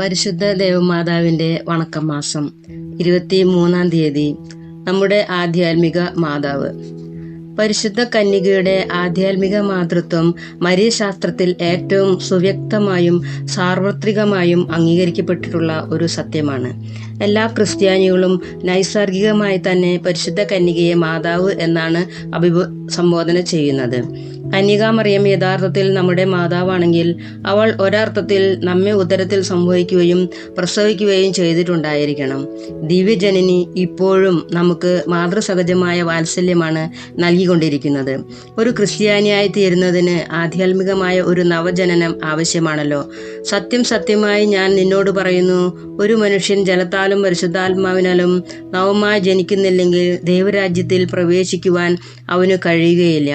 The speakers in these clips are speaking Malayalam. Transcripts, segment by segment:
പരിശുദ്ധ ദേവമാതാവിന്റെ വണക്കം മാസം ഇരുപത്തി മൂന്നാം തീയതി നമ്മുടെ ആധ്യാത്മിക മാതാവ്. പരിശുദ്ധ കന്യകയുടെ ആധ്യാത്മിക മാതൃത്വം മരീശാസ്ത്രത്തിൽ ഏറ്റവും സുവ്യക്തമായും സാർവത്രികമായും അംഗീകരിക്കപ്പെട്ടിട്ടുള്ള ഒരു സത്യമാണ്. എല്ലാ ക്രിസ്ത്യാനികളും നൈസർഗികമായി തന്നെ പരിശുദ്ധ കന്യകയെ മാതാവ് എന്നാണ് അഭിബ സംബോധന ചെയ്യുന്നത്. കന്യകാമറിയം യഥാർത്ഥത്തിൽ നമ്മുടെ മാതാവാണെങ്കിൽ അവൾ ഒരർത്ഥത്തിൽ നമ്മെ ഉദരത്തിൽ സംഭവിക്കുകയും പ്രസവിക്കുകയും ചെയ്തിട്ടുണ്ടായിരിക്കണം. ദിവ്യജനനി ഇപ്പോഴും നമുക്ക് മാതൃസഹജമായ വാത്സല്യമാണ് നൽകിക്കൊണ്ടിരിക്കുന്നത്. ഒരു ക്രിസ്ത്യാനിയായി തീരുന്നതിന് ആധ്യാത്മികമായ ഒരു നവജനനം ആവശ്യമാണല്ലോ. സത്യം സത്യമായി ഞാൻ നിന്നോട് പറയുന്നു ഒരു മനുഷ്യൻ ജലത്താലും പരിശുദ്ധാത്മാവിനാലും നവമായി ജനിക്കുന്നില്ലെങ്കിൽ ദൈവരാജ്യത്തിൽ പ്രവേശിക്കുവാൻ അവന് കഴിയുകയില്ല.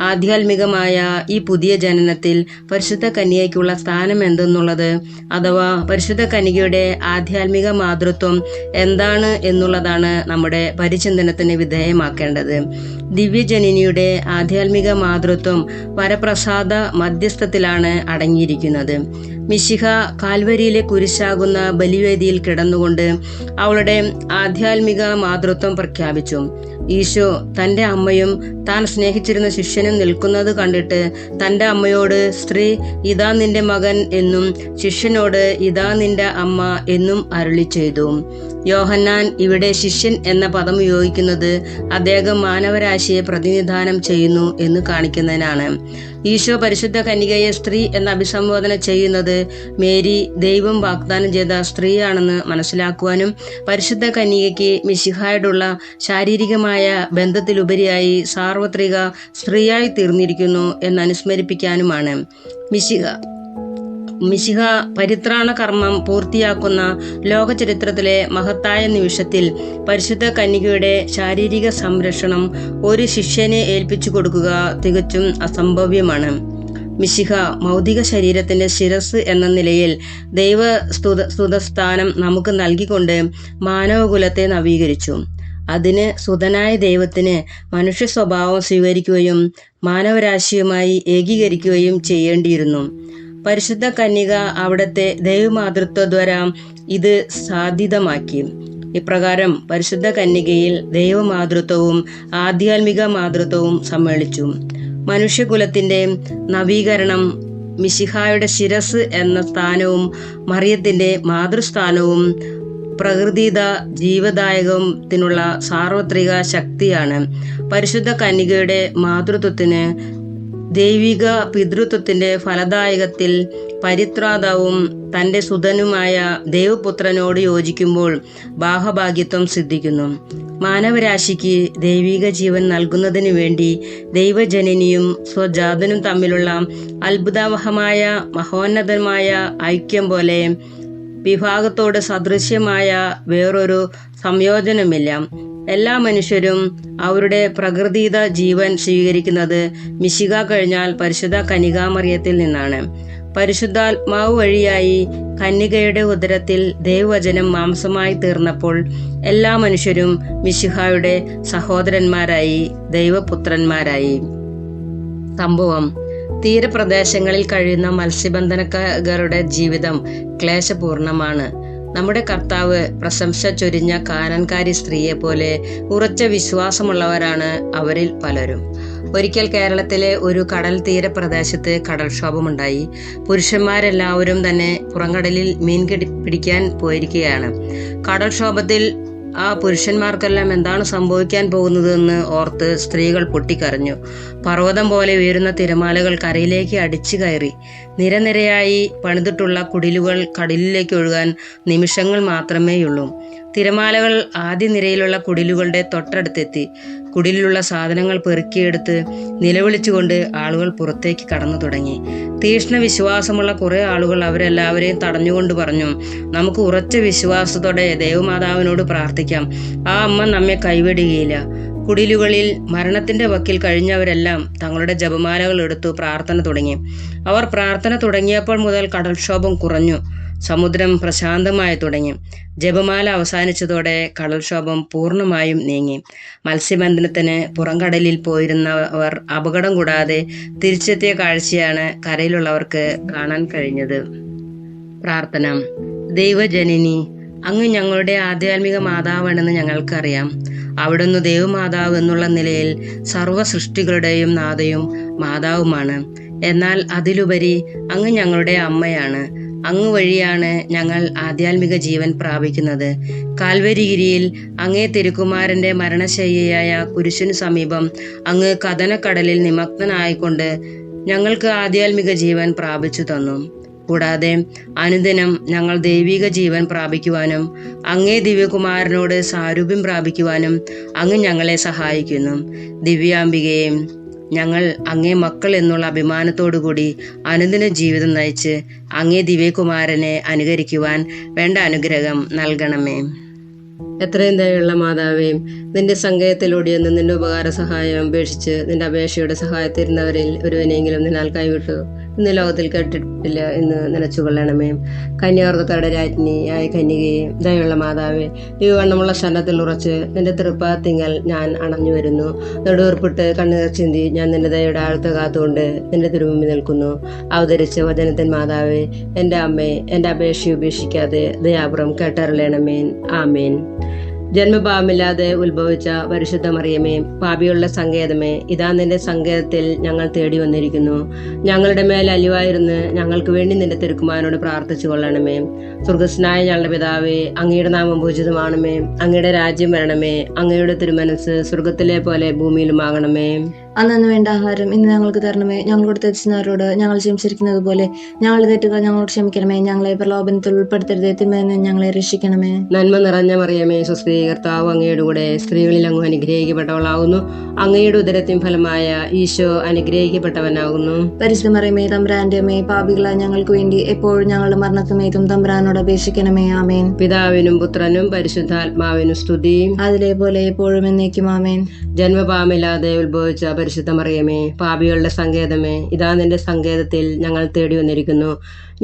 ആധ്യാത്മികമായ ഈ പുതിയ ജനനത്തിൽ പരിശുദ്ധ കന്യകയ്ക്കുള്ള സ്ഥാനം എന്തെന്നുള്ളത് അഥവാ പരിശുദ്ധ കന്യകയുടെ ആധ്യാത്മിക മാതൃത്വം എന്താണ് എന്നുള്ളതാണ് നമ്മുടെ പരിചിന്തനത്തിന് വിധേയമാക്കേണ്ടത്. ദിവ്യജനനിയുടെ ആധ്യാത്മിക മാതൃത്വം വരപ്രസാദ മധ്യസ്ഥത്തിലാണ് അടങ്ങിയിരിക്കുന്നത്. മിശിഹ കാൽവരിയിലെ കുരിശാകുന്ന ബലിവേദിയിൽ കിടന്നുകൊണ്ട് അവളുടെ ആധ്യാത്മിക മാതൃത്വം പ്രഖ്യാപിച്ചു. ഈശോ തന്റെ അമ്മയും താൻ സ്നേഹിച്ചിരുന്ന ശിഷ്യനും നിൽക്കുന്നത് കണ്ടിട്ട് തന്റെ അമ്മയോട് സ്ത്രീ ഇതാ നിന്റെ മകൻ എന്നും ശിഷ്യനോട് ഇതാ നിന്റെ അമ്മ എന്നും അരുളി ചെയ്തു. യോഹന്നാൻ ഇവിടെ ശിഷ്യൻ എന്ന പദം ഉപയോഗിക്കുന്നത് അദ്ദേഹം മാനവരാശിയെ പ്രതിനിധാനം ചെയ്യുന്നു എന്ന് കാണിക്കുന്നതിനാണ്. ഈശോ പരിശുദ്ധ കന്യകയെ സ്ത്രീ എന്ന അഭിസംബോധന ചെയ്യുന്നത് മേരി ദൈവം വാഗ്ദാനം ചെയ്ത സ്ത്രീയാണെന്ന് മനസ്സിലാക്കുവാനും പരിശുദ്ധ കന്യകയ്ക്ക് മിശിഹായോടുള്ള ശാരീരികമായ ബന്ധത്തിലുപരിയായി സാർവത്രിക സ്ത്രീയായി തീർന്നിരിക്കുന്നു എന്ന് അനുസ്മരിപ്പിക്കാനുമാണ് മിശിഹ. മിശിഹ പരിത്രാണ കർമ്മം പൂർത്തിയാക്കുന്ന ലോകചരിത്രത്തിലെ മഹത്തായ നിമിഷത്തിൽ പരിശുദ്ധ കന്യകയുടെ ശാരീരിക സംരക്ഷണം ഒരു ശിഷ്യനെ ഏൽപ്പിച്ചു കൊടുക്കുക തികച്ചും അസംഭവ്യമാണ്. മിശിഹ മൗതിക ശരീരത്തിന്റെ ശിരസ് എന്ന നിലയിൽ ദൈവ സ്തുത സ്തുതസ്ഥാനം നമുക്ക് നൽകിക്കൊണ്ട് മാനവകുലത്തെ നവീകരിച്ചു. അതിന് സുതനായ ദൈവത്തിന് മനുഷ്യ സ്വഭാവം സ്വീകരിക്കുകയും മാനവരാശിയുമായി ഏകീകരിക്കുകയും ചെയ്യേണ്ടിയിരുന്നു. പരിശുദ്ധ കന്യക അവിടത്തെ ദൈവമാതൃത്വദ്വാര ഇത് സാധ്യതമാക്കി. ഇപ്രകാരം പരിശുദ്ധ കന്യകയിൽ ദൈവമാതൃത്വവും ആധ്യാത്മിക മാതൃത്വവും സമ്മേളിച്ചു. മനുഷ്യകുലത്തിന്റെ നവീകരണം മിശിഹായുടെ ശിരസ് എന്ന സ്ഥാനവും മറിയത്തിന്റെ മാതൃസ്ഥാനവും പ്രകൃതിത ജീവദായകത്തിനുള്ള സാർവത്രിക ശക്തിയാണ്. പരിശുദ്ധ കന്യകയുടെ മാതൃത്വത്തിന് ദൈവിക പിതൃത്വത്തിന്റെ ഫലദായകത്തിൽ പരിത്രാതാവും തന്റെ സുതനുമായ ദൈവപുത്രനോട് യോജിക്കുമ്പോൾ ബാഹഭാഗ്യത്വം സിദ്ധിക്കുന്നു. മാനവരാശിക്ക് ദൈവിക ജീവൻ നൽകുന്നതിന് വേണ്ടി ദൈവജനനിയും സ്വജാതനും തമ്മിലുള്ള അത്ഭുതാവഹമായ മഹോന്നതമായ ഐക്യം പോലെ വിഭാഗത്തോട് സദൃശ്യമായ വേറൊരു സംയോജനമില്ല. എല്ലാ മനുഷ്യരും അവരുടെ പ്രകൃതിത ജീവൻ സ്വീകരിക്കുന്നത് മിശിക കഴിഞ്ഞാൽ പരിശുദ്ധ കനികാമറിയത്തിൽ നിന്നാണ്. പരിശുദ്ധാത്മാവ് വഴിയായി കന്യകയുടെ ഉദരത്തിൽ ദൈവവചനം മാംസമായി തീർന്നപ്പോൾ എല്ലാ മനുഷ്യരും മിശിഹായുടെ സഹോദരന്മാരായി ദൈവപുത്രന്മാരായി. സംഭവം തീരപ്രദേശങ്ങളിൽ കഴിയുന്ന മത്സ്യബന്ധനക്കാരുടെ ജീവിതം ക്ലേശപൂർണമാണ്. നമ്മുടെ കർത്താവ് പ്രശംസ ചൊരിഞ്ഞ കാനൻകാരി സ്ത്രീയെ പോലെ ഉറച്ച വിശ്വാസമുള്ളവരാണ് അവരിൽ പലരും. ഒരിക്കൽ കേരളത്തിലെ ഒരു കടൽ തീര പ്രദേശത്ത് കടൽക്ഷോഭമുണ്ടായി. പുരുഷന്മാരെല്ലാവരും തന്നെ പുറംകടലിൽ മീൻ പിടിക്കാൻ പോയിരിക്കുകയാണ്. കടൽക്ഷോഭത്തിൽ ആ പുരുഷന്മാർക്കെല്ലാം എന്താണ് സംഭവിക്കാൻ പോകുന്നതെന്ന് ഓർത്ത് സ്ത്രീകൾ പൊട്ടിക്കരഞ്ഞു. പർവതം പോലെ ഉയരുന്ന തിരമാലകൾ കരയിലേക്ക് അടിച്ചു കയറി. നിരനിരയായി പണിതിട്ടുള്ള കുടിലുകൾ കടലിലേക്ക് ഒഴുകാൻ നിമിഷങ്ങൾ മാത്രമേയുള്ളൂ. തിരമാലകൾ ആദ്യ നിരയിലുള്ള കുടിലുകളുടെ തൊട്ടടുത്തെത്തി. കുടിലുള്ള സാധനങ്ങൾ പെറുക്കിയെടുത്ത് നിലവിളിച്ചുകൊണ്ട് ആളുകൾ പുറത്തേക്ക് കടന്നു തുടങ്ങി. തീക്ഷ്ണ വിശ്വാസമുള്ള കുറെ ആളുകൾ അവരെല്ലാവരെയും തടഞ്ഞുകൊണ്ട് പറഞ്ഞു നമുക്ക് ഉറച്ച വിശ്വാസത്തോടെ ദേവമാതാവിനോട് പ്രാർത്ഥിക്കാം. ആ അമ്മ നമ്മെ കൈവിടുകയില്ല. കുടിലുകളിൽ മരണത്തിന്റെ വക്കിൽ കഴിഞ്ഞവരെല്ലാം തങ്ങളുടെ ജപമാലകൾ എടുത്തു പ്രാർത്ഥന തുടങ്ങി. അവർ പ്രാർത്ഥന തുടങ്ങിയപ്പോൾ മുതൽ കടൽക്ഷോഭം കുറഞ്ഞു. സമുദ്രം പ്രശാന്തമായി തുടങ്ങി. ജപമാല അവസാനിച്ചതോടെ കടൽക്ഷോഭം പൂർണമായും നീങ്ങി. മത്സ്യബന്ധനത്തിന് പുറംകടലിൽ പോയിരുന്നവർ അപകടം കൂടാതെ തിരിച്ചെത്തിയ കാഴ്ചയാണ് കരയിലുള്ളവർക്ക് കാണാൻ കഴിഞ്ഞത്. പ്രാർത്ഥന. ദൈവജനനി അങ്ങ് ഞങ്ങളുടെ ആധ്യാത്മിക മാതാവാണെന്ന് ഞങ്ങൾക്കറിയാം. അവിടുന്ന് ദേവമാതാവ് എന്നുള്ള നിലയിൽ സർവ സൃഷ്ടികളുടെയും നാഥയും മാതാവുമാണ്. എന്നാൽ അതിലുപരി അങ്ങ് ഞങ്ങളുടെ അമ്മയാണ്. അങ്ങ് വഴിയാണ് ഞങ്ങൾ ആധ്യാത്മിക ജീവൻ പ്രാപിക്കുന്നത്. കാൽവരിഗിരിയിൽ അങ്ങേ തിരുക്കുമാരന്റെ മരണശയ്യയായ കുരിശിനു സമീപം അങ്ങ് കഥനക്കടലിൽ നിമഗ്നനായിക്കൊണ്ട് ഞങ്ങൾക്ക് ആധ്യാത്മിക ജീവൻ പ്രാപിച്ചു തന്നു. കൂടാതെ അനുദിനം ഞങ്ങൾ ദൈവിക ജീവൻ പ്രാപിക്കുവാനും അങ്ങേ ദിവ്യകുമാരനോട് സാരൂപ്യം പ്രാപിക്കുവാനും അങ്ങ് ഞങ്ങളെ സഹായിക്കുന്നു. ദിവ്യാംബികയെ ഞങ്ങൾ അങ്ങേ മക്കൾ എന്നുള്ള അഭിമാനത്തോടുകൂടി അനുദിന ജീവിതം നയിച്ച് അങ്ങേ ദിവ്യകുമാരനെ അനുകരിക്കുവാൻ വേണ്ട അനുഗ്രഹം നൽകണമേ. എത്രയും ദയുള്ള മാതാവേയും നിന്റെ സങ്കേതത്തിലൂടെ ഒന്ന് നിന്റെ ഉപകാര സഹായം അപേക്ഷിച്ച് നിന്റെ അപേക്ഷയുടെ സഹായത്തിരുന്നവരിൽ ഒരുവനെങ്കിലും നിന്നാൽ കൈവിട്ടു. ഇന്ന് ലോകത്തിൽ കേട്ടിട്ടില്ല എന്ന് നനച്ചുകൊള്ളണമേ കന്യാർഗക്കാരുടെ രാജ്ഞിയായ കന്യകയെ ദയുള്ള മാതാവേ ദിവണ്ണമുള്ള ശരണത്തിൽ ഉറച്ച് നിന്റെ തൃപ്പാത്തിങ്ങൽ ഞാൻ അണഞ്ഞു വരുന്നു. നെടുവർപ്പിട്ട് കണ്ണീർ ചിന്തി ഞാൻ നിന്റെ ദയയുടെ ആഴത്ത് കാത്തുകൊണ്ട് നിന്റെ തിരുമുമ്പിൽ നിൽക്കുന്നു. അവതരിച്ച വചനത്തിൻ മാതാവേ എന്റെ അമ്മേ എന്റെ അപേക്ഷ ഉപേക്ഷിക്കാതെ ദയാപുറം കേട്ടറിയണമേൻ ആമേൻ. ജന്മഭാവമില്ലാതെ ഉത്ഭവിച്ച പരിശുദ്ധ മറിയമേ പാപിയുള്ള സങ്കേതമേ ഇതാ നിന്റെ സങ്കേതത്തിൽ ഞങ്ങൾ തേടി വന്നിരിക്കുന്നു. ഞങ്ങളുടെ മേൽ അലിവായിരുന്ന് ഞങ്ങൾക്ക് വേണ്ടി നിന്റെ തിരുക്കുമാരനോട് പ്രാർത്ഥിച്ചു കൊള്ളണമേ. സ്വർഗസ്നായ ഞങ്ങളുടെ പിതാവേ അങ്ങയുടെ നാമം പൂജിതമാണമേ. അങ്ങയുടെ രാജ്യം വരണമേ. അങ്ങയുടെ തിരുമനസ് സ്വർഗത്തിലെ പോലെ ഭൂമിയിലുമാകണമേ. അന്നു വേണ്ട ആഹാരം ഇന്ന് ഞങ്ങൾക്ക് തരണമേ. ഞങ്ങളോട് തെറ്റിച്ചവരോട് ഞങ്ങൾ ക്ഷമിച്ചിരിക്കുന്നത് പോലെ ഞങ്ങളുടെ തെറ്റുകൾ ഞങ്ങളോട് ക്ഷമിക്കണമേ. ഞങ്ങളെ പ്രലോഭനത്തിൽ ഉൾപ്പെടുത്തരുത്. തിന്മയെന്ന് ഞങ്ങളെ രക്ഷിക്കണമേ. നന്മ നിറഞ്ഞ മറിയമേ സ്വസ്ത്രീകർത്താവ് അങ്ങയുടെ കൂടെ സ്ത്രീകളിൽ അങ്ങ് അനുഗ്രഹിക്കപ്പെട്ടവളാകുന്നു അങ്ങയുടെ ഉദരത്തിൻ ഫലമായ ഈശോ അനുഗ്രഹിക്കപ്പെട്ടവനാകുന്നു പരിശുദ്ധമറിയമേ തമ്പ്രാന്റെ അമ്മേ പാപികളായ ഞങ്ങൾക്ക് വേണ്ടി എപ്പോഴും ഞങ്ങളുടെ മരണസമയത്തും തമ്പ്രാനോട് അപേക്ഷിക്കണമേ. ആമേൻ. പിതാവിനും പുത്രനും പരിശുദ്ധാത്മാവിനും സ്തുതി. അതിലെ പോലെ എപ്പോഴും എന്നേക്കും ആമേൻ. ജന്മപാമില്ലാതെ ഉത്ഭവിച്ച പരിശുദ്ധ മറിയമേ പാപികളുടെ സങ്കേതമേ ഇതാ നിന്റെ സങ്കേതത്തിൽ ഞങ്ങൾ തേടി വന്നിരിക്കുന്നു.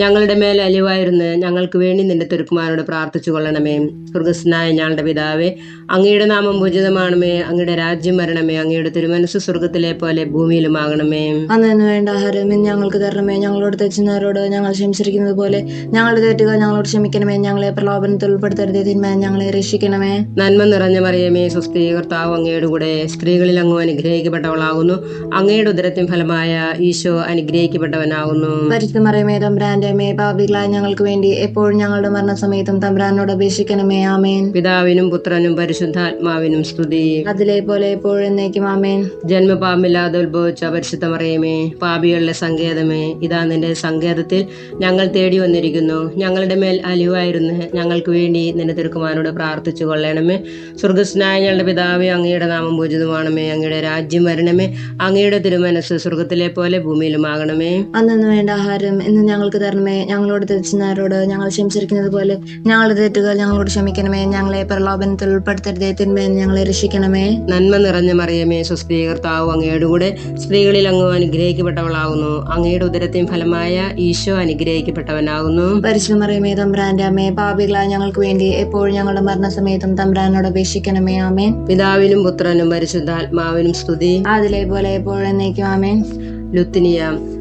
ഞങ്ങളുടെ മേൽ അലിവായിരുന്ന് ഞങ്ങൾക്ക് വേണ്ടി നിന്റെ തുരുക്കുമാരോട് പ്രാർത്ഥിച്ചു കൊള്ളണമേ. സ്വർഗസ്നായ ഞങ്ങളുടെ പിതാവേ അങ്ങയുടെ നാമം പൂജിതമാണമേ അങ്ങയുടെ രാജ്യം വരണമേ അങ്ങയുടെ തിരുമനസ് സ്വർഗത്തിലെ പോലെ ഭൂമിയിലുമാകണമേ. അന്നു വേണ്ട ആഹാരം ഞങ്ങൾക്ക് തരണമേ. ഞങ്ങളോട് തെച്ചുന്നവരോട് ഞങ്ങൾ ക്ഷമിച്ചിരിക്കുന്നത് പോലെ ഞങ്ങളുടെ തെറ്റുകൾ ഞങ്ങളോട് ക്ഷമിക്കണമേ. ഞങ്ങളെ പ്രലോഭനത്തിൽ ഉൾപ്പെടുത്തരുതേ തിന്മേ ഞങ്ങളെ രക്ഷിക്കണമേ. നന്മ നിറഞ്ഞ മറിയമേ സ്വസ്തി കർത്താവ് അങ്ങയുടെ കൂടെ സ്ത്രീകളിൽ അങ്ങ് അനുഗ്രഹിക്കപ്പെട്ടവളാകുന്നു അങ്ങയുടെ ഉദരത്തിൻ ഫലമായ ഈശോ അനുഗ്രഹിക്കപ്പെട്ടവനാകുന്നു. പരിശുദ്ധമറിയമേ തമ്പ്രാന്റെ അമ്മേ പാപികളായ ഞങ്ങൾക്ക് വേണ്ടി എപ്പോഴും ഞങ്ങളുടെ മരണസമയത്തും തമ്പ്രാനോട് അപേക്ഷിക്കണമേ. ആമേൻ. പിതാവിനും പുത്രനും പരിശുദ്ധാത്മാവിനും സ്തുതി. അതിലെ പോലെ എപ്പോഴും ആമേൻ. ജന്മപാമില്ലാതെ ഉത്ഭവിച്ച പരിശുദ്ധ മറിയമേ പാപികളുടെ സങ്കേതമേ ഇതാ നിന്റെ സങ്കേതത്തിൽ ഞങ്ങൾ തേടി വന്നിരിക്കുന്നു. ഞങ്ങളുടെ മേൽ അലിവായിരുന്നു ഞങ്ങൾക്ക് വേണ്ടി നിന്റെ തിരുക്കുമാനോട് പ്രാർത്ഥിച്ചു കൊള്ളണമേ സ്വർഗസ്നായ ഞങ്ങളുടെ പിതാവേ അങ്ങയുടെ നാമം പൂജിതമാണമേ. അങ്ങയുടെ രാജ്യം വരണമേ. അങ്ങയുടെ തിരുമനസ് സ്വർഗത്തിലെ പോലെ ഭൂമിയിലുമാകണമേ. അന്നു വേണ്ട ആഹാരം ഇന്ന് ഞങ്ങൾക്ക് തരണമേ. ഞങ്ങളോട് തെറ്റിനാരോട് ഞങ്ങൾ ക്ഷമിച്ചിരിക്കുന്നത് പോലെ ഞങ്ങളുടെ തെറ്റുകൾ ഞങ്ങളോട് ക്ഷമിക്കണമേ. ഞങ്ങളെ പ്രലോഭനത്തിൽ ഉൾപ്പെടുത്തരുതേ. തിന്മയെന്ന് ഞങ്ങളെ രക്ഷിക്കണമേ. നന്മ നിറഞ്ഞ മറിയമേ സ്വസ്തി കർത്താവ് അങ്ങയുടെ കൂടെ സ്ത്രീകളിൽ അങ്ങ് അനുഗ്രഹിക്കപ്പെട്ടവളാകുന്നു അങ്ങയുടെ ഉദരത്തെയും ഫലമായ ഈശോ അനുഗ്രഹിക്കപ്പെട്ടവനാകുന്നു. പരിശുദ്ധമറിയമേ തമ്പ്രാന്റെ അമ്മേ പാപികളായ ഞങ്ങൾക്ക് വേണ്ടി എപ്പോഴും ഞങ്ങളുടെ മരണസമയത്തും തമ്പ്രാനോട് അപേക്ഷിക്കണമേ. ആമേൻ. പിതാവിനും പുത്രനും പരിശുദ്ധാത്മാവിനും സ്തുതി. അതിലെ പോലെ എപ്പോഴെന്നേക്കും ആമേൻ. ലുത്തിനിയ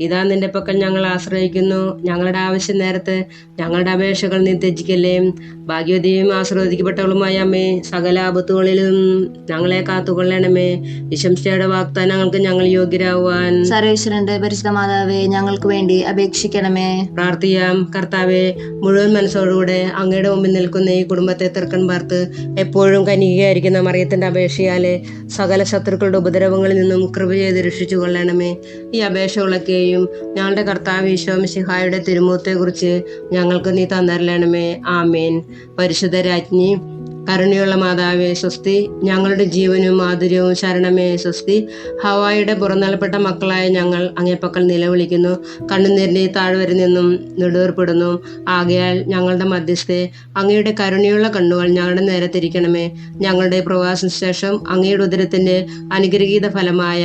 ഇതാ നിന്റെ പക്കൽ ഞങ്ങൾ ആശ്രയിക്കുന്നു. ഞങ്ങളുടെ ആവശ്യം നേരത്ത് ഞങ്ങളുടെ അപേക്ഷകൾ നീ ത്യജിക്കല്ലേ. ഭാഗ്യവതിയും ആശ്രവദിക്കപ്പെട്ടവളുമായ അമ്മേ സകല ആപത്തുകളിലും ഞങ്ങളെ കാത്തുകൊള്ളണമേ. വിശംസയുടെ വാഗ്ദാനങ്ങൾക്ക് ഞങ്ങൾ യോഗ്യരാവാൻ സർവേശ്വരന്റെ പരിശുദ്ധ മാതാവെ ഞങ്ങൾക്ക് വേണ്ടി അപേക്ഷിക്കണമേ. പ്രാർത്ഥിയാം കർത്താവെ മുഴുവൻ മനസ്സോടുകൂടെ അങ്ങയുടെ മുമ്പിൽ നിൽക്കുന്ന ഈ കുടുംബത്തെ തിർക്കൻ പാർത്ത് എപ്പോഴും കനികയായിരിക്കുന്ന മറിയത്തിന്റെ അപേക്ഷയാലെ സകല ശത്രുക്കളുടെ ഉപദ്രവങ്ങളിൽ നിന്നും കൃപ ചെയ്ത് രക്ഷിച്ചു കൊള്ളണമേ ഈ അപേക്ഷകളൊക്കെയും ഞങ്ങളുടെ കർത്താവ് ഈശോ മിശിഹായുടെ തിരുമുഖത്തെക്കുറിച്ച് ഞങ്ങൾക്ക് നീ തന്നരലണമേ. ആമേൻ. പരിശുദ്ധ രാജ്ഞി കരുണയുള്ള മാതാവേ സ്വസ്തി ഞങ്ങളുടെ ജീവനും മാധുര്യവും ശരണമേ സ്വസ്തി ഹവായിയുടെ പുറന്തള്ളപ്പെട്ട മക്കളായ ഞങ്ങൾ അങ്ങേപ്പക്കൽ നിലവിളിക്കുന്നു. കണ്ണുനീരിനെ താഴ്വരിൽ നിന്നും നെടുവേർപ്പെടുന്നു. ആകയാൽ ഞങ്ങളുടെ മധ്യസ്ഥെ അങ്ങയുടെ കരുണയുള്ള കണ്ണുകൾ ഞങ്ങളുടെ നേരെ തിരിക്കണമേ ഞങ്ങളുടെ പ്രവാസത്തിന് ശേഷം അങ്ങയുടെ ഉദരത്തിന്റെ അനുഗ്രഹീത ഫലമായ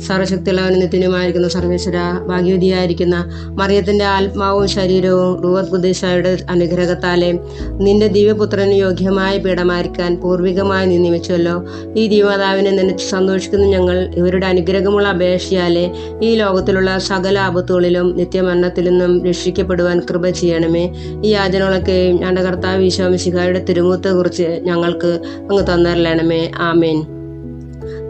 സർവശക്തിയുള്ളവനും നിത്യനുമായിരിക്കുന്ന സർവേശ്വര ഭാഗ്യവതിയായിരിക്കുന്ന മറിയത്തിന്റെ ആത്മാവും ശരീരവും റൂവത് കുദേശായുടെ അനുഗ്രഹത്താലേ നിന്റെ ദിവ്യപുത്രന് യോഗ്യമായ പീഠമായിരിക്കാൻ പൂർവികമായി നീ നിയമിച്ചുവല്ലോ ഈ ദിവമാതാവിനെ നനച്ച് സന്തോഷിക്കുന്ന ഞങ്ങൾ ഇവരുടെ അനുഗ്രഹമുള്ള അപേക്ഷയാലെ ഈ ലോകത്തിലുള്ള സകല ആപത്തുകളിലും നിത്യമരണത്തിൽ നിന്നും രക്ഷിക്കപ്പെടുവാൻ കൃപ ചെയ്യണമേ. ഈ യാചനകളൊക്കെയും ഞങ്ങളുടെ കർത്താവ് വിശ്വാമിശിഖായുടെ തിരുമുഖത്തെ കുറിച്ച് ഞങ്ങൾക്ക് അങ്ങ് തന്നരലണമേ ആമേൻ.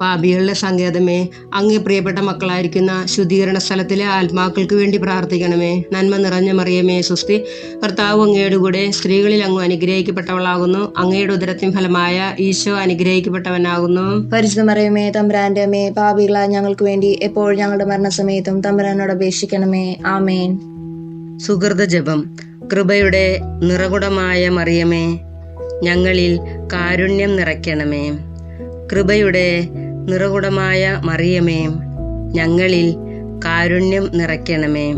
പാപികളുടെ സങ്കേതമേ അങ്ങേ പ്രിയപ്പെട്ട മക്കളായിരിക്കുന്ന ശുദ്ധീകരണ സ്ഥലത്തിലെ ആത്മാക്കൾക്ക് വേണ്ടി പ്രാർത്ഥിക്കണമേ. നന്മ നിറഞ്ഞ മറിയമേ സുസ്തി. കർത്താവ് അങ്ങയുടെ കൂടെ സ്ത്രീകളിൽ അങ്ങ് അനുഗ്രഹിക്കപ്പെട്ടവളാകുന്നു. അങ്ങയുടെ ഉദരത്തിൻ ഫലമായ ഈശോ അനുഗ്രഹിക്കപ്പെട്ടവനാകുന്നു. പരിശുദ്ധ മറിയമേ തമ്പുരാന്റെ അമ്മേ പാപികളായ ഞങ്ങൾക്ക് വേണ്ടി എപ്പോഴും ഞങ്ങളുടെ മരണസമയത്തും തമ്പുരാനോട് അപേക്ഷിക്കണമേ. ആമേൻ. സുഹൃത ജപം. കൃപയുടെ നിറകുടമായ മറിയമേ ഞങ്ങളിൽ കാരുണ്യം നിറയ്ക്കണമേ. കൃപയുടെ നിറകുടമായ മറിയമേ ഞങ്ങളിൽ കാരുണ്യം നിറയ്ക്കണമേ.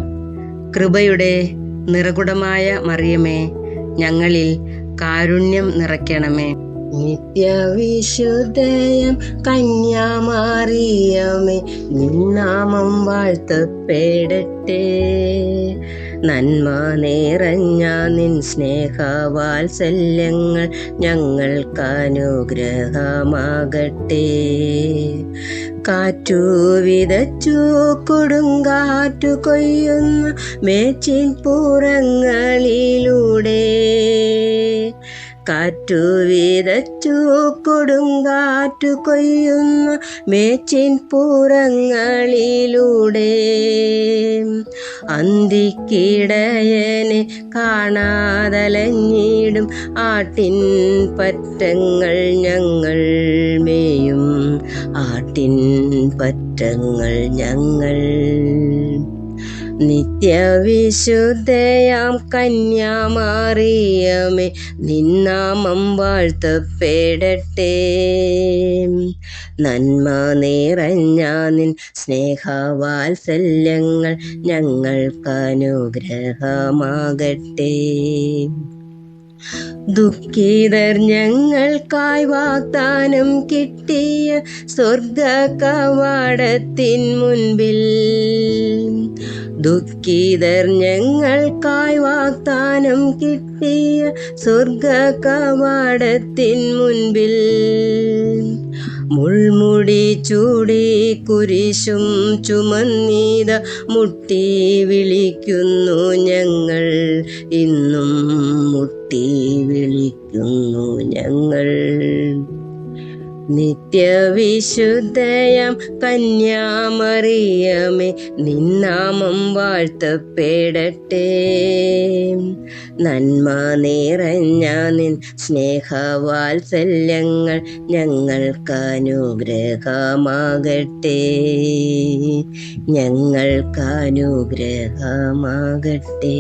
കൃപയുടെ നിറകുടമായ മറിയമേ ഞങ്ങളിൽ കാരുണ്യം നിറയ്ക്കണമേ. നിത്യവിശുദ്ധയം കന്യാമാറിയമേ നിന്നാമം വാഴ്ത്തപ്പെടട്ടെ. നന്മ നിറഞ്ഞ നിൻ സ്നേഹവാത്സല്യങ്ങൾ ഞങ്ങൾക്കനുഗ്രഹമാകട്ടെ. കാറ്റു വിതച്ചു കൊടുങ്കാറ്റു കൊയ്യുന്ന മേച്ചിൻ പുറങ്ങളിലൂടെ. കാറ്റു വീതച്ചു കൊടുങ്കാറ്റു കൊയ്യുന്ന മേച്ചിൻ പൂരങ്ങളിലൂടെ. അന്തിക്കിടയനെ കാണാതലഞ്ഞിടും ആട്ടിൻ പറ്റങ്ങൾ ഞങ്ങൾ മേയും. ആട്ടിൻ പറ്റങ്ങൾ ഞങ്ങൾ നിത്യവിശുദ്ധയാം കന്യാമാറിയമേ നിന്നാമം വാഴ്ത്തപ്പെടട്ടെ. നന്മ നിറഞ്ഞ നിൻ സ്നേഹവാത്സല്യങ്ങൾ ഞങ്ങൾക്കനുഗ്രഹമാകട്ടെ ദുഃഖിതർ ഞങ്ങൾക്കായി വാഗ്ദാനം കിട്ടിയ സ്വർഗ കവാടത്തിൻ മുൻപിൽ. ദുഃഖിതർ ഞങ്ങൾക്കായി വാഗ്ദാനം കിട്ടിയ സ്വർഗ കവാടത്തിൻ മുൻപിൽ. മുൾമുടി ചൂടി കുരിശും ചുമന്നീത മുട്ടി വിളിക്കുന്നു ഞങ്ങൾ ഇന്നും മുട്ടി വിളിക്കുന്നു ഞങ്ങൾ. നിത്യവിശുദ്ധയം കന്യാമറിയമേ നിന്നാമം വാഴ്ത്തപ്പെടട്ടെ. നന്മ നിറഞ്ഞ നിൻ സ്നേഹവാത്സല്യങ്ങൾ ഞങ്ങൾക്കനുഗ്രഹമാകട്ടെ ഞങ്ങൾക്കനുഗ്രഹമാകട്ടെ